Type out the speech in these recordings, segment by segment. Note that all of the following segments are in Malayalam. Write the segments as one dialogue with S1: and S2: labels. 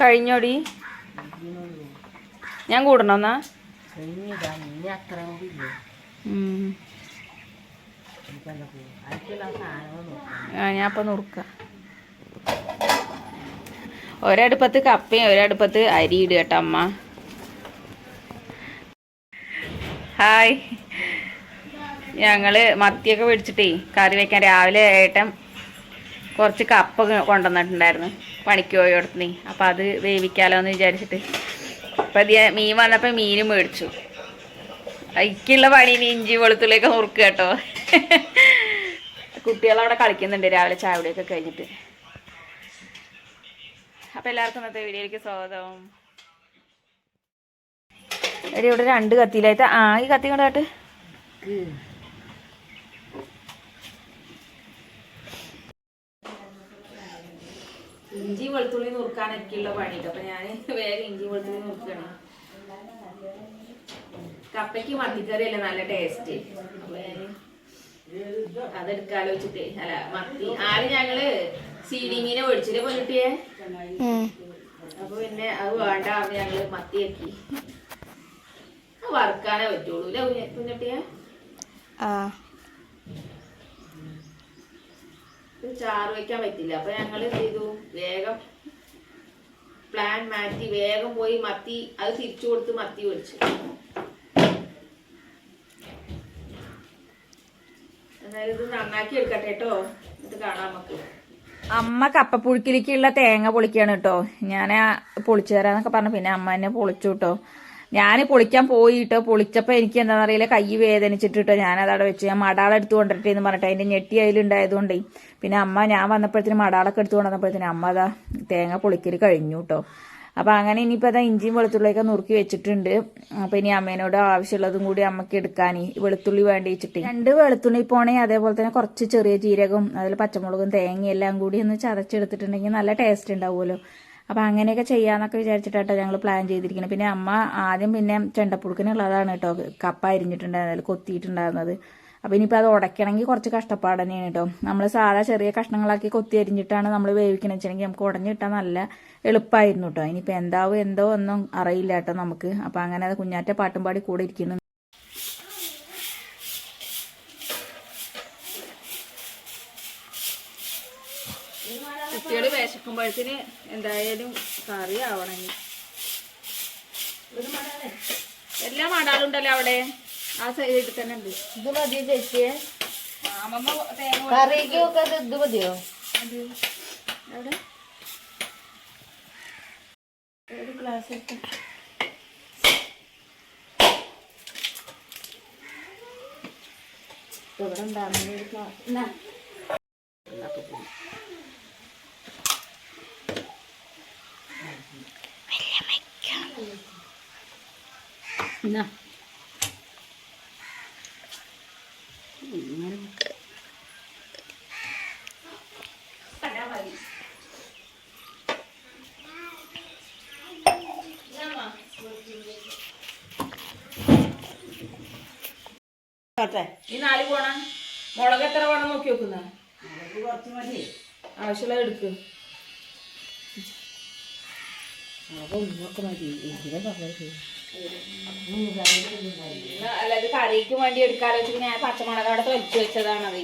S1: കഴിഞ്ഞോടി? ഞാൻ കൂടണോ എന്നാ ഞാൻ അപ്പം നുറുക്ക. ഒരടുപ്പത്ത് കപ്പയും ഒരടുപ്പത്ത് അരി ഇടുക കേട്ടോ അമ്മ. ഹായ്. ഞങ്ങൾ മത്തിയൊക്കെ പിടിച്ചിട്ടേ കറി വെക്കാൻ രാവിലെ ഏട്ടൻ കുറച്ച് കപ്പ കൊണ്ടുവന്നിട്ടുണ്ടായിരുന്നു. പണിക്ക് പോയോടത്തുനിന്ന് അപ്പം അത് വേവിക്കാലോ എന്ന് വിചാരിച്ചിട്ട്. അപ്പം അത് മീൻ വന്നപ്പോൾ മീനും മേടിച്ചു. അതിക്കുള്ള പണി ഇനി ഇഞ്ചി വെളുത്തുള്ളിയൊക്കെ നുറുക്കുക കേട്ടോ. കുട്ടികളവിടെ കളിക്കുന്നുണ്ട് രാവിലെ ചാവടിയൊക്കെ കഴിഞ്ഞിട്ട്. അപ്പം എല്ലാവർക്കും ഇന്നത്തെ വീഡിയോയിലേക്ക് സ്വാഗതം. ഇവിടെ രണ്ട് കത്തിയിലായിട്ട്. ആ ഈ കത്തി കൊണ്ടാട്ട് ഇഞ്ചി വെളുത്തുള്ളി നുറുക്കാനൊക്കെയുള്ള പണിയിട്ട് അപ്പൊ ഞാൻ വേഗം ഇഞ്ചി വെളുത്തുള്ളി നുറുക്കണം. കപ്പയ്ക്ക് മത്തിക്കറിയല്ലേ നല്ല ടേസ്റ്റ് അപ്പൊ ഞാൻ അതെടുക്കാലോ വെച്ചിട്ടേ. അല്ല മത്തി. ആര് ഞങ്ങൾ സീഡിങ്ങിനെ മേടിച്ചിട്ട് പൊന്നിട്ടിയേ അപ്പൊ പിന്നെ അത് വേണ്ട ഞങ്ങൾ മത്തിയാക്കി. വറുക്കാനേ പറ്റുള്ളൂ. അല്ലേ കുഞ്ഞട്ടിയെ ഇത് ചാറ് വെക്കാൻ പറ്റില്ല. അപ്പൊ ഞങ്ങൾ എന്ത് ചെയ്തു? വേഗം പ്ലാൻ മാറ്റി വേഗം പോയി മത്തി അത് തിരിച്ചു കൊടുത്ത് മത്തി ഒഴിച്ചു എന്നാലും ഇത് നന്നാക്കി നമുക്ക്. അമ്മ കപ്പപ്പുഴുക്കിലേക്കുള്ള തേങ്ങ പൊളിക്കാണ് കേട്ടോ ഞാൻ പൊളിച്ചു തരാന്നൊക്കെ പറഞ്ഞു. പിന്നെ അമ്മ എന്നെ പൊളിച്ചു കേട്ടോ ഞാൻ പൊളിക്കാൻ പോയിട്ട് പൊളിച്ചപ്പോൾ എനിക്ക് എന്താണെന്ന് അറിയില്ല കൈ വേദനിച്ചിട്ട് ഞാൻ അതവിടെ വെച്ച് ഞാൻ മടാള എടുത്തു കൊണ്ടിട്ട് എന്ന് പറഞ്ഞിട്ട് അതിന്റെ ഞെട്ടി അതിലുണ്ടായതുകൊണ്ടേ പിന്നെ അമ്മ ഞാൻ വന്നപ്പോഴത്തേനും മടാളൊക്കെ എടുത്തു കൊണ്ടുവന്നപ്പോഴത്തേനും അമ്മ അതാ തേങ്ങ പൊളിക്കൽ കഴിഞ്ഞു കേട്ടോ അപ്പൊ അങ്ങനെ ഇനിയിപ്പോ അതാ ഇഞ്ചിയും വെളുത്തുള്ളിയൊക്കെ നുറുക്കി വെച്ചിട്ടുണ്ട്. അപ്പൊ ഇനി അമ്മേനോട് ആവശ്യമുള്ളതും കൂടി അമ്മയ്ക്ക് എടുക്കാൻ വെളുത്തുള്ളി വേണ്ടി വെച്ചിട്ട്. രണ്ട് വെളുത്തുള്ളി പോണേ അതേപോലെ തന്നെ കുറച്ച് ചെറിയ ജീരകം അതിൽ പച്ചമുളകും തേങ്ങയും എല്ലാം കൂടി ഒന്ന് ചതച്ചെടുത്തിട്ടുണ്ടെങ്കിൽ നല്ല ടേസ്റ്റ് ഉണ്ടാവുമല്ലോ. അപ്പൊ അങ്ങനെയൊക്കെ ചെയ്യാന്നൊക്കെ വിചാരിച്ചിട്ടാട്ടോ ഞങ്ങൾ പ്ലാൻ ചെയ്തിരിക്കുന്നത് പിന്നെ അമ്മ ആദ്യം പിന്നെ ചെണ്ടപ്പുഴുക്കിനുള്ളതാണ് കേട്ടോ. കപ്പ അരിഞ്ഞിട്ടുണ്ടായിരുന്നത് കൊത്തിയിട്ടുണ്ടായിരുന്നത്. അപ്പൊ ഇനിയിപ്പോൾ അത് ഉടയ്ക്കണമെങ്കിൽ കുറച്ച് കഷ്ടപ്പാട് തന്നെയാണ് കേട്ടോ. നമ്മൾ സാധാ ചെറിയ കഷ്ണങ്ങളാക്കി കൊത്തി അരിഞ്ഞിട്ടാണ് നമ്മൾ വേവിക്കണമെന്ന് വെച്ചിട്ടുണ്ടെങ്കിൽ നമുക്ക് ഉടഞ്ഞു കിട്ടാൻ നല്ല എളുപ്പമായിരുന്നു കേട്ടോ. ഇനിയിപ്പോൾ എന്താവും എന്തോ ഒന്നും അറിയില്ല കേട്ടോ നമുക്ക്. അപ്പോൾ അങ്ങനെ അത് കുഞ്ഞാറ്റ പാട്ടും പാടി കൂടെ ഇരിക്കുന്നു. കുട്ടികൾ വിശക്കുമ്പോഴത്തിന് എന്തായാലും കറി ആവണമെങ്കിൽ എല്ലാം മടാളുണ്ടല്ലോ അവിടെ? ആ സൈഡിൽ തന്നെ ഉണ്ട്.
S2: ഇത് മതി ചേച്ചിയെ? കറിക്കൊക്കെ ഇത് മതിയോ?
S1: അത് എവിടെ? ഒരു ഗ്ലാസ് എടുത്ത്
S2: ഇവിടെ ഉണ്ടാകുന്ന എന്നാ.
S1: ഈ നാല് പോണ. മുളക് എത്ര വേണം നോക്കി വെക്കുന്ന?
S2: മുളക് കുറച്ച് മതി.
S1: ആവശ്യമുള്ളത് എടുക്ക്.
S2: മുളക് ഒന്നൊക്കെ മതി. ഇതിനെ പറഞ്ഞത്
S1: അല്ലാതെ കറിക്ക് വേണ്ടി എടുക്കാലോ ഞാൻ പച്ചമുളക് അവിടെ തൊലിച്ചു വെച്ചതാണത്.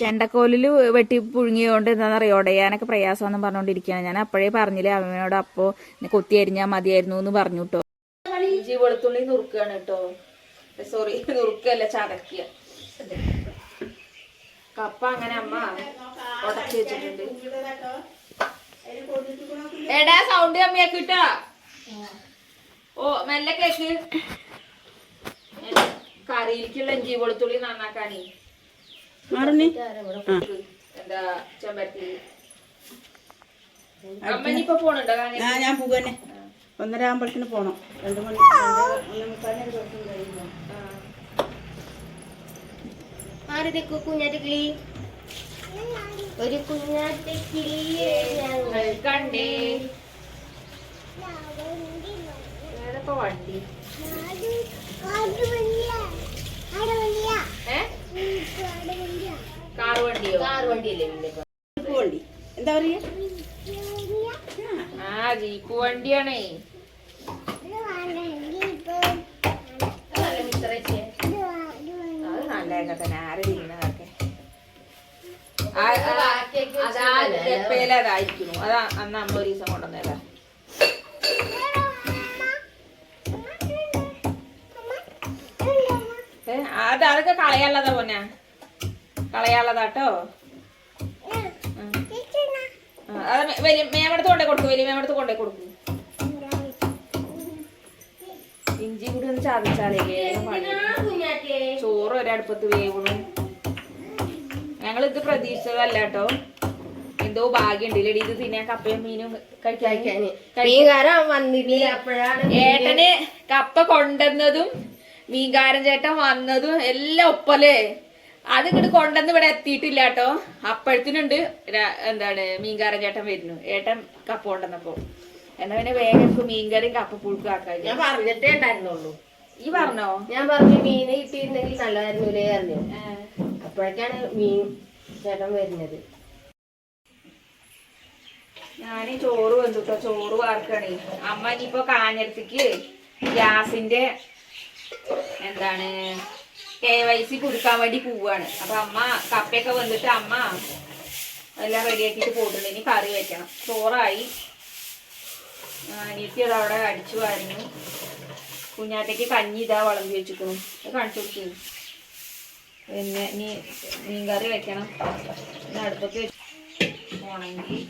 S1: ചെണ്ടക്കോലിൽ വെട്ടി പുഴുങ്ങിയോണ്ട് എന്താണെന്ന് അറിയോ ഉടയാനൊക്കെ പ്രയാസമെന്ന് പറഞ്ഞുകൊണ്ടിരിക്കുകയാണ്. ഞാൻ അപ്പോഴേ പറഞ്ഞില്ലേ അവനോട് അപ്പോ കൊത്തി അരിഞ്ഞാൽ മതിയായിരുന്നു എന്ന് പറഞ്ഞു കേട്ടോ ഇഞ്ചി വെളുത്തുള്ളി നുറുക്കുകയാണ് കേട്ടോ സോറി നുറുക്കല്ല ചതക്കുക കപ്പ അങ്ങനെ അമ്മ ഉടച്ചു വെച്ചിട്ടുണ്ട്. എടാ സൗണ്ട് കമ്മിയാക്കി കിട്ടാ ഓ മെല്ലെ കേക്ക്. കറിയിലേക്കുള്ള ഇഞ്ചി വെളുത്തുള്ളി നന്നാക്കാനേ. എന്താ ചെമ്പരത്തി? പോണുണ്ടോ
S2: ഞാൻ പോകന്നെ ഒന്നര ആകുമ്പോഴത്തേന് പോണം. രണ്ടു മണി
S3: ആരതൊക്കെ കുഞ്ഞാറ്റ കിളി? ഒരു കുഞ്ഞാറ്റ് കിളിയെ ഞങ്ങൾ
S1: കണ്ടേ. ഏതപ്പോ വണ്ടി? കാർ വണ്ടിയോ?
S3: കാർ വണ്ടിയല്ലേ പിന്നെ
S2: വണ്ടി. എന്താ പറയാ?
S1: ആ ജീപ്പ് വണ്ടിയാണേ. അത് നല്ലതൊക്കെ തന്നെ ആര് ചെയ്യുന്നതൊക്കെ
S3: ബാക്കിയൊക്കെ
S1: അതാ അതായിരിക്കുന്നു അതാ അന്ന് അമ്മ ഒരു ദിവസം കൊണ്ടുവന്നേതാ ഏ, അത് അതൊക്കെ കളയാനുള്ളതാ പോന്നെ. കളയാനുള്ളതാട്ടോ. അത് വരും വലിയ മേമടത്ത് കൊണ്ടേ കൊടുക്കും വലിയ മേമടത്ത് കൊണ്ടേ കൊടുക്കും. ഇഞ്ചി കൂടി ഒന്ന് ചതച്ചാലേ ചോറ് ഒരടുപ്പത്ത് വേവണം ഞങ്ങൾ ഇത് പ്രതീക്ഷിച്ചതല്ല കേട്ടോ എന്തോ ഭാഗ്യണ്ട് ഇല്ലടി ഇത് തിന്നാൻ കപ്പയും മീനും കഴിക്കാൻ? ഏട്ടന് കപ്പ കൊണ്ടുവന്നതും മീൻകാരൻ ചേട്ടൻ വന്നതും എല്ലാം ഒപ്പല്ലേ? അത് ഇങ്ങോട്ട് കൊണ്ടുവന്ന് ഇവിടെ എത്തിയിട്ടില്ല കേട്ടോ. അപ്പോഴത്തിനുണ്ട് എന്താണ് മീൻകാരൻ ചേട്ടൻ വരുന്നു. ഏട്ടൻ കപ്പ കൊണ്ടുവന്നപ്പോ. എന്നാ പിന്നെ വേഗം മീൻകറിയും കപ്പ പുഴുക്കും ആക്കാൻ
S3: ഞാൻ പറഞ്ഞിട്ടേ ഉണ്ടായിരുന്നുള്ളൂ.
S1: ഈ പറഞ്ഞോ?
S3: ഞാൻ പറഞ്ഞു മീന് കിട്ടിയിരുന്നെങ്കിൽ നല്ലതായിരുന്നില്ലേ പറഞ്ഞു. അപ്പോഴേക്കാണ് മീൻ ചേട്ടൻ വരുന്നത്.
S1: ഞാൻ ചോറ് വെന്തുട്ടോ. ചോറ് വാർക്കണേ. അമ്മ ഇനിയിപ്പോ കാഞ്ഞിടത്തേക്ക് ഗ്യാസിന്റെ എന്താണ്? കെ വൈ സി കൊടുക്കാൻ വേണ്ടി പോവാണ്. അപ്പൊ അമ്മ കപ്പയൊക്കെ വന്നിട്ട് അമ്മ എല്ലാം റെഡിയാക്കിയിട്ട് പോയിട്ടുണ്ട്. ഇനി കറി വെക്കണം. ചോറായി. അനിയത്തി അതവിടെ അടിച്ചു വാരുന്നു. കുഞ്ഞാറ്റയ്ക്ക് കഞ്ഞി ഇതാ വളമ്പി വെച്ചിട്ടു അത് കാണിച്ചു കൊടുക്കുന്നു പിന്നെ ഇനി മീൻകറി വെക്കണം. അടുപ്പത്ത് വെച്ച് പോണെങ്കിൽ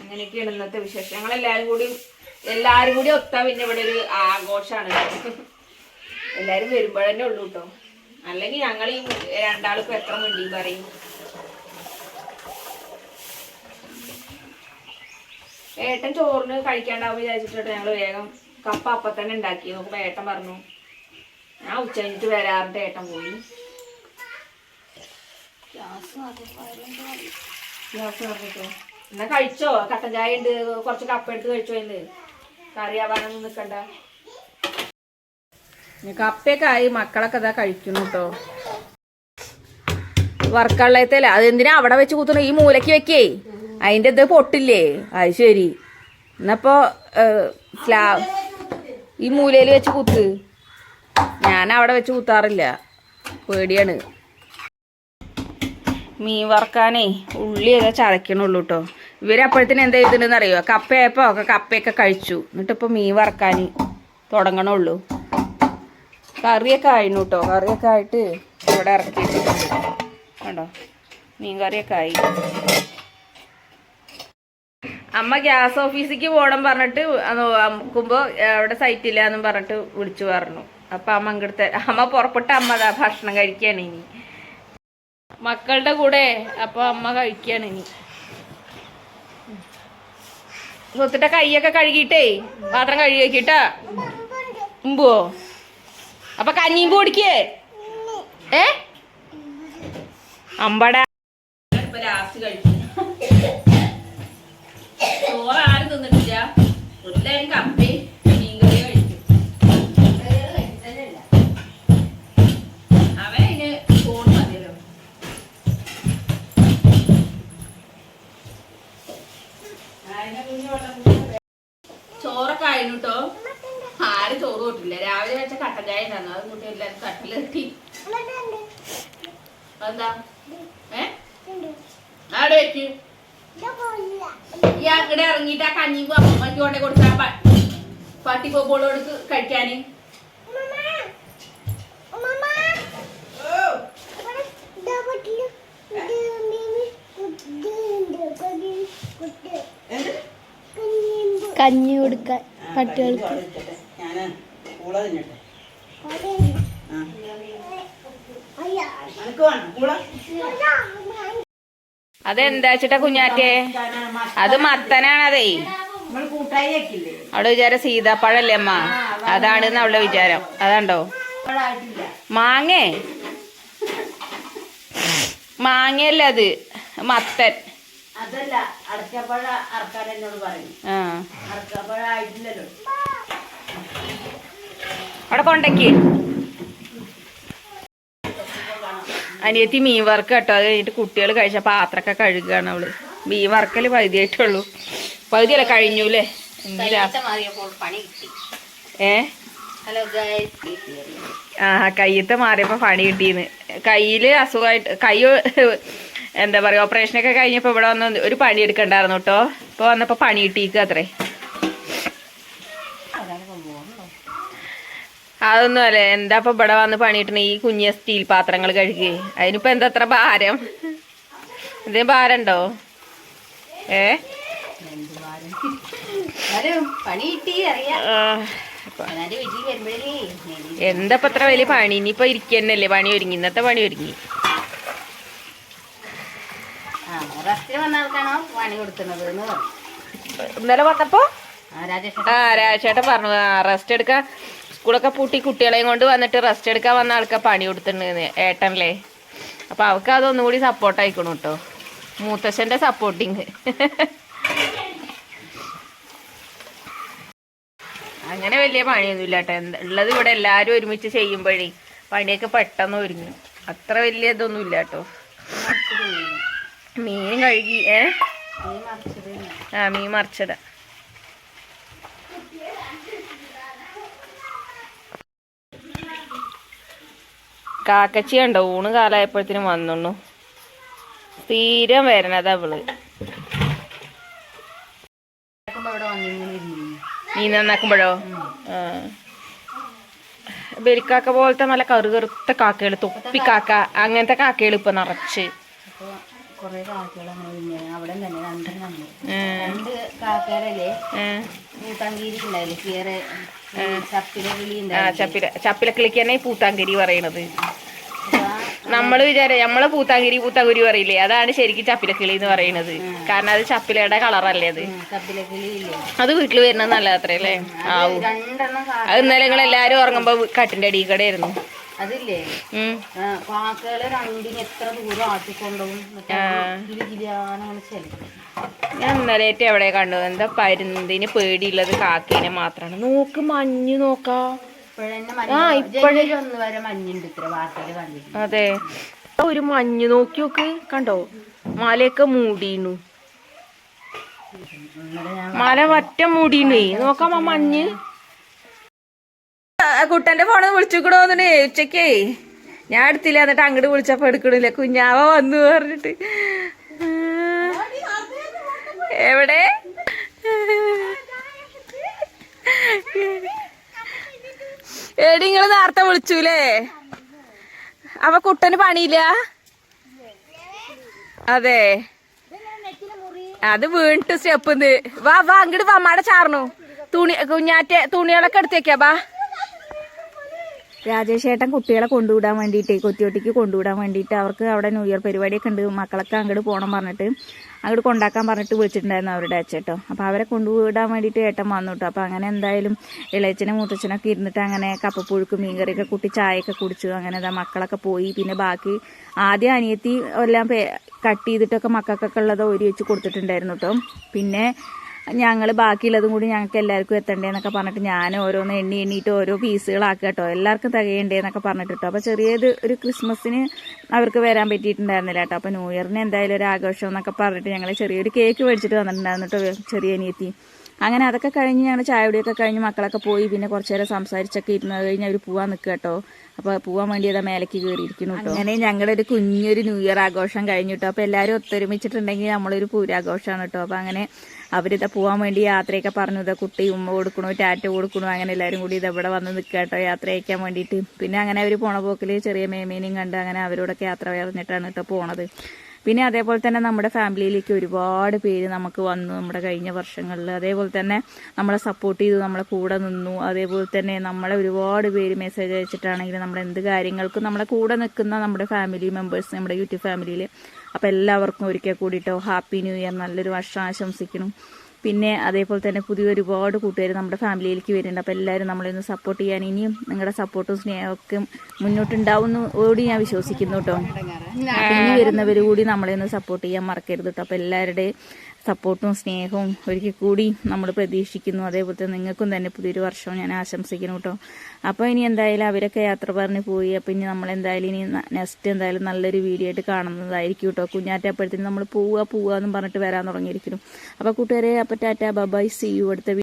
S1: അങ്ങനെയൊക്കെയാണ് ഇന്നത്തെ വിശേഷം ഞങ്ങളെല്ലാവരും കൂടി എല്ലാരും കൂടി ഒത്താ പിന്നെ ഇവിടെ ഒരു ആഘോഷാണ്. എല്ലാരും വരുമ്പോഴന്നെ ഉള്ളൂ കേട്ടോ അല്ലെങ്കിൽ ഞങ്ങൾ ഈ രണ്ടാൾക്കും എത്ര മിണ്ടി പറയും. ഏട്ടൻ ചോറിന് കഴിക്കാണ്ടാവും വിചാരിച്ചിട്ട് ഞങ്ങൾ വേഗം കപ്പ അപ്പ തന്നെ ഉണ്ടാക്കി. നോക്കുമ്പോ ഏട്ടൻ പറഞ്ഞു ഞാൻ ഉച്ച കഴിഞ്ഞിട്ട് വരാറുണ്ട്. ഏട്ടൻ പോയി. എന്നാ കഴിച്ചോ? കട്ടൻ ചായ ഉണ്ട്. കുറച്ച് കപ്പ എടുത്ത് കഴിച്ചോ ഇന്ന്? കറിയാവാനൊന്നും നിൽക്കണ്ട കപ്പയൊക്കെ ആയി മക്കളൊക്കെ ഇതാ കഴിക്കുന്നു കേട്ടോ വർക്കള്ളയത്തല്ല അതെന്തിനാ അവിടെ വെച്ച് കുത്തണ ഈ മൂലക്ക് വെക്കേ. അതിന്റെ ഇത് പൊട്ടില്ലേ? അത് ശരി. എന്നപ്പോ ഈ മൂലയിൽ വെച്ച് കുത്ത്. ഞാൻ അവിടെ വെച്ച് കുത്താറില്ല. പേടിയാണ്. മീൻ വറക്കാനേ ഉള്ളി ഏതാ ചതക്കണുള്ളൂ കേട്ടോ ഇവരപ്പോഴത്തേന് എന്താ ചെയ്തിട്ടുണ്ടെന്ന് അറിയോ? കപ്പയായപ്പോ ഒക്കെ കപ്പയൊക്കെ കഴിച്ചു. എന്നിട്ടിപ്പോ മീൻ വറക്കാൻ തുടങ്ങണുള്ളൂ. കറിയൊക്കെ ആയിരുന്നു കേട്ടോ കറിയൊക്കെ ആയിട്ട് ഇവിടെ ഇറക്കി കണ്ടോ? മീൻ കറിയൊക്കെ ആയി. അമ്മ ഗ്യാസ് ഓഫീസിലേക്ക് പോകണം പറഞ്ഞിട്ട് നോക്കുമ്പോ അവിടെ സൈറ്റ് ഇല്ല എന്നും പറഞ്ഞിട്ട് വിളിച്ചു പറഞ്ഞു. അപ്പൊ അമ്മ അങ്ങടുത്തെ അമ്മ പുറപ്പെട്ട അമ്മ ഭക്ഷണം കഴിക്കുകയാണ് ഇനി. മക്കളുടെ കൂടെ അപ്പൊ അമ്മ കഴിക്കുകയാണ് ഇനി. സ്വത്തിട്ട കൈയൊക്കെ കഴുകിയിട്ടേ പാത്രം കഴുകി മുമ്പോ അപ്പൊ കഞ്ഞിയും കുടിക്കേ. ഏ? അമ്പട. ചോറ് ആരും തിന്നിട്ടില്ല. കപ്പി അത് കൂട്ടി എല്ലാവരും കട്ടിലെത്തി. എന്താ ഏ? ആടെ അങ്ങടെ ഇറങ്ങിയിട്ട് ആ കഞ്ഞിയും അമ്മമ്മക്ക് കൊണ്ടേ കൊടുത്താ പാട്ടി പോപ്പോളോട് കഴിക്കാന്.
S3: കഞ്ഞി കൊടുക്കാൻ പട്ടികൾക്ക്.
S2: ഞാൻ തിന്നട്ടെ ആ അനക്ക് വേണം പൂള
S1: അതെന്താ ചേട്ടാ കുഞ്ഞാറ്റേ? അത് മത്തനാണതേ. അവിടെ വിചാരം സീതാപ്പഴല്ലേ അമ്മ? അതാണ് അവളുടെ വിചാരം. അതാണ്ടോ? മാങ്ങേ? മാങ്ങയല്ല അത്? മത്തൻ.
S2: അതല്ല അടക്കപ്പഴ അറക്കാൻ എന്നോട് പറയും. അടക്കപ്പഴ ആയിട്ടില്ലല്ലോ.
S1: അവിടെ കൊണ്ടക്ക്. അനിയത്തി മീൻ വർക്ക് കേട്ടോ. അത് കഴിഞ്ഞിട്ട് കുട്ടികൾ കഴിച്ച പാത്രമൊക്കെ കഴുകുകയാണ് അവൾ. മീൻ വറക്കൽ പകുതിയായിട്ടുള്ളൂ. പകുതിയല്ല കഴിഞ്ഞു അല്ലേ ഇനി ലാ-
S3: മാറിയപ്പോൾ പണി കിട്ടി
S1: ഏ? ആ കയ്യത്തെ മാറിയപ്പോ പണി കിട്ടിയെന്ന് കയ്യിൽ അസുഖമായിട്ട് കൈ എന്താ പറയാ ഓപ്പറേഷനൊക്കെ കഴിഞ്ഞപ്പോ ഇവിടെ വന്ന് ഒരു പണി എടുക്കണ്ടായിരുന്നു കേട്ടോ. ഇപ്പൊ വന്നപ്പോ പണി കിട്ടിയിക്കുക അത്രേ. അതൊന്നും അല്ല. എന്താ ഇപ്പൊ ഇവിടെ വന്ന് പണിയിട്ടണ ഈ കുഞ്ഞ സ്റ്റീൽ പാത്രങ്ങൾ കഴുകി. അതിനിപ്പോ എന്താ അത്ര ഭാരം? എന്തേലും ഭാരണ്ടോ ഏ? എന്താ ഇപ്പൊ അത്ര വലിയ പണി? ഇനിയിപ്പൊ ഇരിക്കന്നല്ലേ പണി ഒരുങ്ങി. ഇന്നത്തെ പണി ഒരുങ്ങി. ഇന്നലെ വന്നപ്പോ
S3: ആ രാജേഷ്
S1: ആ രാജേട്ടൻ പറഞ്ഞു. റെസ്റ്റ് എടുക്കാൻ. സ്കൂളൊക്കെ പൂട്ടി കുട്ടികളെയും കൊണ്ട് വന്നിട്ട് റെസ്റ്റ് എടുക്കാൻ വന്ന ആൾക്കാ പണി കൊടുത്തിട്ടുണ്ട് ഏട്ടനല്ലേ. അപ്പൊ അവൾക്ക് അതൊന്നും കൂടി സപ്പോർട്ട് ആയിക്കണു കേട്ടോ മൂത്തശ്ശന്റെ സപ്പോർട്ടിങ് അങ്ങനെ വലിയ പണിയൊന്നുമില്ല കേട്ടോ ഉള്ളത് ഇവിടെ എല്ലാരും ഒരുമിച്ച് ചെയ്യുമ്പോഴേ പണിയൊക്കെ പെട്ടെന്ന് ഒരുങ്ങും. അത്ര വലിയ ഇതൊന്നും ഇല്ല കേട്ടോ മീൻ കഴുകി ഏ? ആ മീൻ മറിച്ചതാ. കാക്കച്ചി കണ്ടോ? ഊണ് കാലായപ്പോഴത്തേനും വന്നുണ്ണു. തീരെ വരണത്
S3: അവൾ
S1: നീ നന്നാക്കുമ്പോഴോ? ആ. ബെരിക്കാക്ക പോലത്തെ നല്ല കറുകറുത്ത കാക്കകൾ തൊപ്പി കാക്ക അങ്ങനത്തെ കാക്കകൾ ഇപ്പൊ നിറച്ച്.
S3: കൊറേ കാക്കകൾ അങ്ങനെ അവിടെ തന്നെ രണ്ടെണ്ണം. രണ്ട് കാക്കകളല്ലേ?
S1: ഉം.
S3: മൂത്തങ്കീരിക്കുണ്ടായില്ലേ കീറെ ചപ്പിലെ ഉണ്ടായില്ലേ?
S1: ചപ്പില. ചപ്പില കിളിക്ക് തന്നെ പൂത്താങ്കരി പറയണത്. നമ്മൾ വിചാരം നമ്മൾ പൂത്താങ്കിരി പൂത്താങ്കുരി പറയില്ലേ? അതാണ് ശരിക്കും ചപ്പിലക്കിളി എന്ന് പറയുന്നത് കാരണം അത് ചപ്പിലയുടെ കളറല്ലേ അത്.
S3: കിളി
S1: അത് വീട്ടിൽ വരുന്നത് നല്ലതത്രേ അല്ലേ? ആവും. അത് ഇന്നലെ നിങ്ങൾ എല്ലാരും ഉറങ്ങുമ്പോ കട്ടിന്റെ അടിയിൽ കൂടെ ആയിരുന്നു.
S3: അതില്ലേ കാക്കകളെ രണ്ടിന് എത്ര ദൂരം
S1: ഞാൻ ഇന്നലെ എവിടെ കണ്ടു എന്താ പരുന്തിന് പേടിയുള്ളത് കാക്കേനെ മാത്രാണ് നോക്ക് മഞ്ഞ് നോക്കാ ആ,
S3: ഒന്ന് വരെ മഞ്ഞുണ്ട് ഇത്ര
S1: അതെ ഒരു മഞ്ഞ് നോക്കി നോക്ക് കണ്ടോ മലയൊക്കെ
S3: ഞാൻ
S1: മല നോക്കാം മൂടിന്നേ നോക്കാമ മഞ്ഞ് കുട്ടന്റെ ഫോണ് വിളിച്ചുകൂടോന്നിട്ട് ഉച്ചക്കേ ഞാൻ എടുത്തില്ല എന്നിട്ട് അങ്ങോട്ട് വിളിച്ചപ്പോ എടുക്കണില്ല. കുഞ്ഞാവ വന്നു പറഞ്ഞിട്ട്. എവിടെ? എടി നിങ്ങൾ നേരത്തെ വിളിച്ചൂലേ? അപ്പൊ കുട്ടന് പണിയില്ല? അതെ. അത് വീണിട്ട് സ്റ്റെപ്പ് വാ വാ അങ്ങോട്ട് വമ്മാടെ ചാർന്നു. തുണി കുഞ്ഞാറ്റ തുണികളൊക്കെ എടുത്തേക്കാ ബാ രാജേഷ് ഏട്ടൻ കുട്ടികളെ കൊണ്ടുവിടാൻ വേണ്ടിയിട്ട് കൊത്തിയോട്ടിക്ക് കൊണ്ടുവിടാൻ വേണ്ടിയിട്ട് അവർക്ക് അവിടെ ന്യൂ ഇയർ പരിപാടിയൊക്കെ ഉണ്ട്. മക്കളൊക്കെ അങ്ങോട്ട് പോകണം പറഞ്ഞിട്ട് അങ്ങോട്ട് കൊണ്ടാക്കാൻ പറഞ്ഞിട്ട് വിളിച്ചിട്ടുണ്ടായിരുന്നു അവരുടെ അച്ഛട്ടോ. അപ്പോൾ അവരെ കൊണ്ടുവിടാൻ വേണ്ടിയിട്ട് ഏട്ടൻ വന്നു കേട്ടോ അപ്പോൾ അങ്ങനെ എന്തായാലും ഇളയച്ചനും മൂത്തച്ഛനൊക്കെ ഇരുന്നിട്ട് അങ്ങനെ കപ്പപ്പുഴുക്കും മീൻകറിയൊക്കെ കുട്ടി ചായയൊക്കെ കുടിച്ചു. അങ്ങനെ ഇതാ മക്കളൊക്കെ പോയി. പിന്നെ ബാക്കി ആദ്യം അനിയത്തി എല്ലാം കട്ട് ചെയ്തിട്ടൊക്കെ മക്കൾക്കൊക്കെ ഉള്ളത് ഒരു വെച്ച് കൊടുത്തിട്ടുണ്ടായിരുന്നു കേട്ടോ പിന്നെ ഞങ്ങൾ ബാക്കിയുള്ളതും കൂടി ഞങ്ങൾക്ക് എല്ലാവർക്കും എത്തണ്ടേന്നൊക്കെ പറഞ്ഞിട്ട് ഞാൻ ഓരോന്ന് എണ്ണി എണ്ണിയിട്ട് ഓരോ പീസുകളാക്കുക കേട്ടോ. എല്ലാവർക്കും തികയണ്ടേന്നൊക്കെ പറഞ്ഞിട്ട് കേട്ടോ. അപ്പോൾ ചെറിയത് ഒരു ക്രിസ്മസിന് അവർക്ക് വരാൻ പറ്റിയിട്ടുണ്ടായിരുന്നില്ല കേട്ടോ. അപ്പോൾ ന്യൂ ഇയറിന് എന്തായാലും ഒരു ആഘോഷം എന്നൊക്കെ പറഞ്ഞിട്ട് ഞങ്ങൾ ചെറിയൊരു കേക്ക് മേടിച്ചിട്ട് വന്നിട്ടുണ്ടായിരുന്നു കേട്ടോ ചെറിയ അനിയത്തി. അങ്ങനെ അതൊക്കെ കഴിഞ്ഞ് ഞങ്ങൾ ചായ കുടിയൊക്കെ കഴിഞ്ഞ് മക്കളൊക്കെ പോയി. പിന്നെ കുറച്ച് നേരം സംസാരിച്ചൊക്കെ ഇരുന്നത് കഴിഞ്ഞ് അവർ പോവാൻ നിൽക്കുക കേട്ടോ. അപ്പോൾ പോവാൻ വേണ്ടി അതാ മേലേക്ക് കയറിയിരിക്കുന്നു കേട്ടോ. അങ്ങനെ ഞങ്ങളുടെ ഒരു കുഞ്ഞൊരു ന്യൂ ഇയർ ആഘോഷം കഴിഞ്ഞു കേട്ടോ. അപ്പോൾ എല്ലാവരും ഒത്തൊരുമിച്ചിട്ടുണ്ടെങ്കിൽ നമ്മളൊരു പൂരാഘോഷമാണ് കേട്ടോ. അപ്പോൾ അങ്ങനെ അവരിതാ പോകാൻ വേണ്ടി യാത്രയൊക്കെ പറഞ്ഞു ഇതാ കുട്ടി ഉമ്മ കൊടുക്കണു ടാറ്റ കൊടുക്കണു അങ്ങനെ എല്ലാവരും കൂടി ഇത് ഇവിടെ വന്ന് നിൽക്കുക കേട്ടോ യാത്ര അയക്കാൻ വേണ്ടിയിട്ട് പിന്നെ അങ്ങനെ അവർ പോണ പോക്കിൽ ചെറിയ മേമേനെയും കണ്ട് അങ്ങനെ അവരോടൊക്കെ യാത്ര പറഞ്ഞിട്ടാണ് കേട്ടോ പോണത്. പിന്നെ അതേപോലെ തന്നെ നമ്മുടെ ഫാമിലിയിലേക്ക് ഒരുപാട് പേര് നമുക്ക് വന്നു നമ്മുടെ കഴിഞ്ഞ വർഷങ്ങളിൽ അതേപോലെ തന്നെ നമ്മളെ സപ്പോർട്ട് ചെയ്തു നമ്മളെ കൂടെ നിന്നു. അതേപോലെ തന്നെ നമ്മളെ ഒരുപാട് പേര് മെസ്സേജ് അയച്ചിട്ടാണെങ്കിലും നമ്മൾ എന്ത് കാര്യങ്ങൾക്കും നമ്മളെ കൂടെ നിൽക്കുന്ന നമ്മുടെ ഫാമിലി മെമ്പേഴ്സ് നമ്മുടെ യൂട്യൂബ് ഫാമിലിയിൽ അപ്പോൾ എല്ലാവർക്കും ഒരിക്കൽ കൂടിയിട്ടോ ഹാപ്പി ന്യൂ ഇയർ നല്ലൊരു വർഷം ആശംസിക്കണം പിന്നെ അതേപോലെ തന്നെ പുതിയ ഒരുപാട് കൂട്ടുകാർ നമ്മുടെ ഫാമിലിയിലേക്ക് വരുന്നുണ്ട്. അപ്പോൾ എല്ലാവരും നമ്മളെ ഒന്ന് സപ്പോർട്ട് ചെയ്യാൻ ഇനിയും നിങ്ങളുടെ സപ്പോർട്ടും സ്നേഹമൊക്കെ മുന്നോട്ടുണ്ടാവുമെന്ന് ഓടി ഞാൻ വിശ്വസിക്കുന്നു കേട്ടോ. ഇനി വരുന്നവർ കൂടി നമ്മളെ ഒന്ന് സപ്പോർട്ട് ചെയ്യാൻ മറക്കരുത് കേട്ടോ. അപ്പോൾ എല്ലാവരുടെയും സപ്പോർട്ടും സ്നേഹവും ഒരിക്കൽ കൂടി നമ്മൾ പ്രതീക്ഷിക്കുന്നു. അതേപോലെ തന്നെ നിങ്ങൾക്കും തന്നെ പുതിയൊരു വർഷവും ഞാൻ ആശംസിക്കുന്നു കേട്ടോ. അപ്പോൾ ഇനി എന്തായാലും അവരൊക്കെ യാത്ര പറഞ്ഞ് പോയി. അപ്പോൾ ഇനി നമ്മൾ എന്തായാലും ഇനി നെക്സ്റ്റ് എന്തായാലും നല്ലൊരു വീഡിയോ ആയിട്ട് കാണുന്നതായിരിക്കും കേട്ടോ. കുഞ്ഞാറ്റ നമ്മൾ പോവുക പോവുക എന്നും പറഞ്ഞിട്ട് വരാൻ തുടങ്ങിയിരിക്കുന്നു. അപ്പോൾ കൂട്ടുകാരെ അപ്പോൾ ടാറ്റ ബബായ് സി യു അടുത്ത